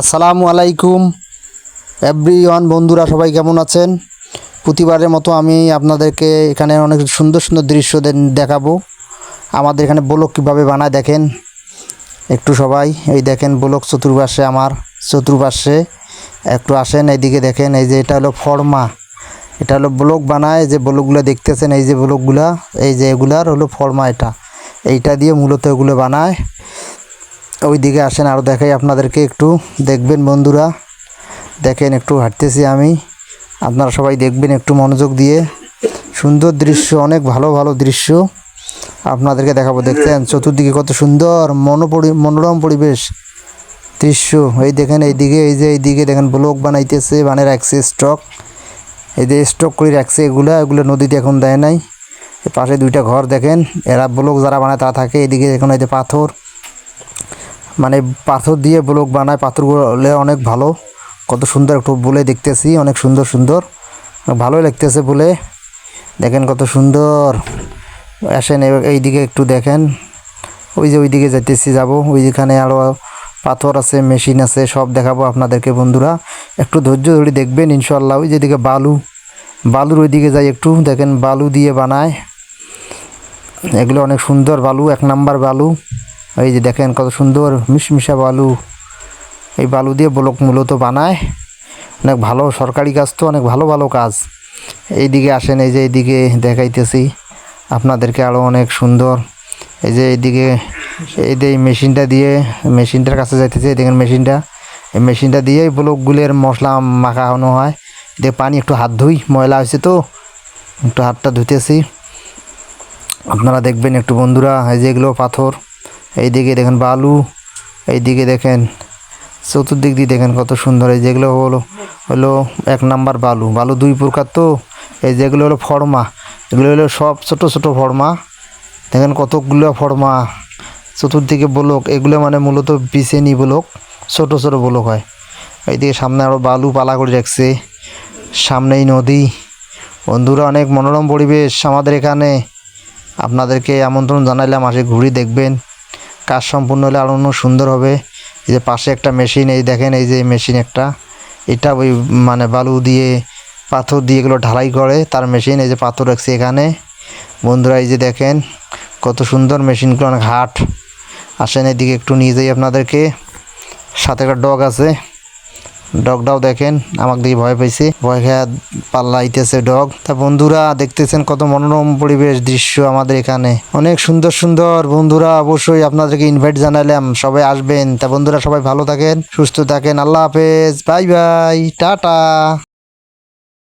আসসালামু আলাইকুম। Every one বন্ধুরা সবাই কেমন আছেন? প্রতিবারের মতো আমি আপনাদেরকে এখানে অনেক সুন্দর সুন্দর দৃশ্য দেখাবো। আমাদের এখানে ব্লক কীভাবে বানায় দেখেন? একটু সবাই, এই দেখেন ব্লক চতুর্পাশে আমার, চতুর্পাশে একটু আসেন, এইদিকে দেখেন, এই যে এটা হলো ফর্মা। এটা হলো ব্লক বানায় যে ব্লকগুলো দেখতেছেন, এই যে ব্লকগুলা এই যে এগুলার হলো ফর্মা এটা। এইটা দিয়ে মূলত এগুলো বানায়। ওই দিকে আসেন আরও দেখাই আপনাদেরকে একটু। দেখবেন বন্ধুরা, দেখেন একটু হাঁটতেছি আমি। আপনারা সবাই দেখবেন একটু মনোযোগ দিয়ে। সুন্দর দৃশ্য, অনেক ভালো ভালো দৃশ্য আপনাদেরকে দেখাবো। দেখতেন চতুর্দিকে কত সুন্দর মনোপরি, মনোরম পরিবেশ দৃশ্য। এই দেখেন, এইদিকে, এই যে এইদিকে দেখেন, ব্লক বানাইতেছে বানিয়ে রাখছে স্টক। এই যে স্টক করে রাখছে এগুলো এগুলো নদীতে এখন দেয় নাই। পাশে দুইটা ঘর দেখেন, এরা ব্লক যারা বানায় তারা থাকে। এদিকে এখন এই যে পাথর। মানে পাথর দিয়ে ব্লক বানায়, পাথরগুলো অনেক ভালো। কত সুন্দর একটু বলে দেখতেছি, অনেক সুন্দর সুন্দর। ভালোই লাগতেছে বলে। দেখেন কত সুন্দর। আসেন এইদিকে একটু দেখেন। ওই যে ওইদিকে যাইতেছি, যাব। ওই যেখানে আরও পাথর আছে, মেশিন আছে, সব দেখাবো আপনাদেরকে বন্ধুরা। একটু ধৈর্য ধরে দেখবেন ইনশাল্লাহ ওই যেদিকে বালু, বালুর ওইদিকে যাই একটু। দেখেন বালু দিয়ে বানায়। এগুলো অনেক সুন্দর বালু, এক নাম্বার বালু। এই যে দেখেন কত সুন্দর মিশমিশা বালু। এই বালু দিয়ে ব্লক মূলত বানায়। অনেক ভালো সরকারি কাজ তো, অনেক ভালো ভালো কাজ। এইদিকে আসেন, এই যে এইদিকে দেখাইতেছি। আপনাদেরকে আরও অনেক সুন্দর। এই যে এইদিকে এই যে এই মেশিনটা দিয়ে, মেশিনটার কাছে যাইতেছে, এই দেখেন মেশিনটা। এই মেশিনটা দিয়ে ব্লকগুলোর মশলা মাখানো হয়। দিয়ে পানি একটু হাত ধুই, ময়লা হয়েছে তো, একটু হাতটা ধুতেছি আপনারা দেখবেন একটু বন্ধুরা, এই যে এগুলো পাথর। এইদিকে দেখেন বালু, এইদিকে দেখেন চতুর্দিক দিয়ে দেখেন কত সুন্দর। এই যেগুলো হলো হলো এক নাম্বার বালু বালু দুই প্রকার তো। এই যেগুলো হলো ফর্মা, এগুলো হলো সব ছোট ছোট ফর্মা। দেখেন কতগুলো ফর্মা, চতুর্দিকে ব্লক, এগুলো মানে মূলত বিছেনি ব্লক, ছোট ছোট ব্লক হয়। এইদিকে সামনে আরও বালু পালা করে রাখছে, সামনেই নদী। বন্ধুরা, অনেক মনোরম পরিবেশ আমাদের এখানে। আপনাদেরকে আমন্ত্রণ জানাইলাম আসে ঘুরে দেখবেন। কাজ সম্পূর্ণ হলে আরও সুন্দর হবে। এই যে পাশে একটা মেশিন, এই দেখেন, এই যে মেশিন একটা। এটা ওই মানে বালু দিয়ে, পাথর দিয়ে এগুলো ঢালাই করে, তার মেশিন এই যে পাথর রাখছে এখানে। বন্ধুরা, এই যে দেখেন, কত সুন্দর মেশিনগুলো, অনেক হাট আসেন এদিকে একটু নিয়ে যাই আপনাদেরকে। সাথে একটা ডগ আছে। ডগটাও দেখেন, আমাকে দিয়ে ভয় পেয়েছে ভয় খেয়ে পাল্লাইতেছে ডগ। তা বন্ধুরা, দেখতেছেন কত মনোরম পরিবেশ দৃশ্য আমাদের এখানে। অনেক সুন্দর সুন্দর বন্ধুরা, অবশ্যই আপনাদেরকে ইনভাইট জানালাম সবাই আসবেন। তা বন্ধুরা, সবাই ভালো থাকেন, সুস্থ থাকেন, আল্লাহ হাফেজ, বাই বাই, টাটা।